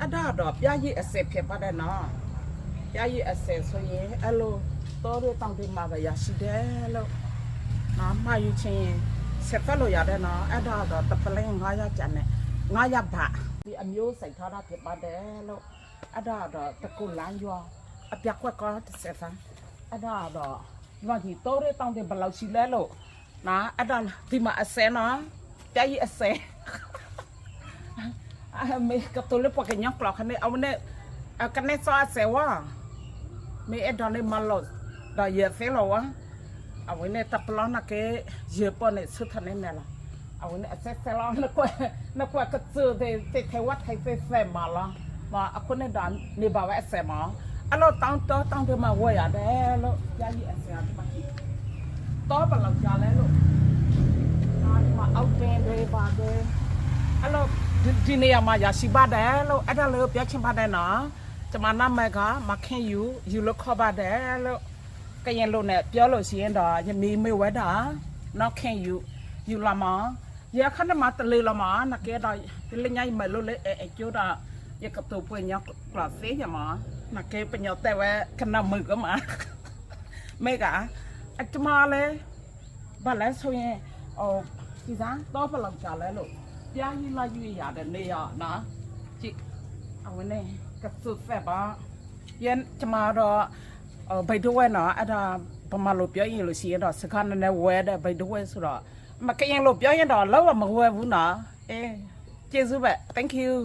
အဲ့ဒါတော့ပြည့်ရည်အစစ်ဖြစ်ပါတယ်နော်ပြည့်ရည်အစစ်ဆိုရင်အဲ့လိုတော်ရတောင်းတင်မှာပဲရရှိတယ်လို့နော်မှာယူချင်းဆက်ဖက်လို့ရတယ်နော်အဲ့ဒါတော့တပလင်း900ကျန်နဲ့900ဘတ်ဒီအမျိုးစိတ်ထားတာဖြစ်ပါတယ်လို့အဲ့ဒါတော့တကူလမ်းရောအပြက်ကွက်ကောတစ်ဆက်ဖန်အဲ့ဒါတော့ဒီမှာဒီတော်ရတောင်းတင်ဘယ်လောက်ရှိလဲလို့နော်အဲ့ဒါဒီမှာအစဲနော်ပြည့်ရည်အစဲ มีกับตัวเล็กปกยองกลอกคันนี้เอาเนี่เอากันเนี่ยซอเสวะมีเอ็ดอนเลยมาหลดดอยเยอะเสลวะเอาไว้เนี่ตะปล้อนักเกเยอะปนเนี่ยสุดทันเนี่ยแหละเอาไว้เนี่เสเสลอนักว่านักว่าก็เจอเตะเทวัดไทยเสเสมาละมาคนเนี่ดอนนี่บ่าวเสมาอะเราตั้งโตตั้งเดมาวัยอะเด้ลูกยายีเสมาคิดโตเป็นหลังจานแล้วลูกมาเอาเกนเลยบาเกนอะเรา ဒီဒီနေရာမှာရရှိပါတယ်လို့အဲ့ဒါလို့ပြောချင်ပါတယ်နော်ကျမနာမည်ကမခင်ယူယူလို့ခေါ်ပါတယ်လို့ကရင်လို့နဲ့ပြောလို့ရှိရင်တော့ယမီမေဝဲတာနော်ခင်ယူယူလာမရခဏမှာတလေလာမနကဲတော့တလေညိုင်မလို့လေအဲကျိုးတော့ရကတူပွင့်ညောက်ကလာစေးရမနကဲပညောတဲ့ဝဲခဏမကမှာမေကအတမလဲဘာလဲဆိုရင်ဟိုဒီစားတော့ဖလောက်ကြလဲလို့ ပြားကြီးလိုက်ရွေးရတဲ့နေရနော်ကြည့်အဝနေကစုဖက်ပါယန်ကျမတော့ဘိုက်တော့နော်အဲ့ဒါပမာလို့ပြောရင်လို့ရှိရင်တော့စကားနဲ့ဝဲတဲ့ဘိုက်တော့ဆိုတော့မကရင်လို့ပြောရင်တော့လောက်မဝဲဘူးနော်အေးကျေးဇူးပဲ thank you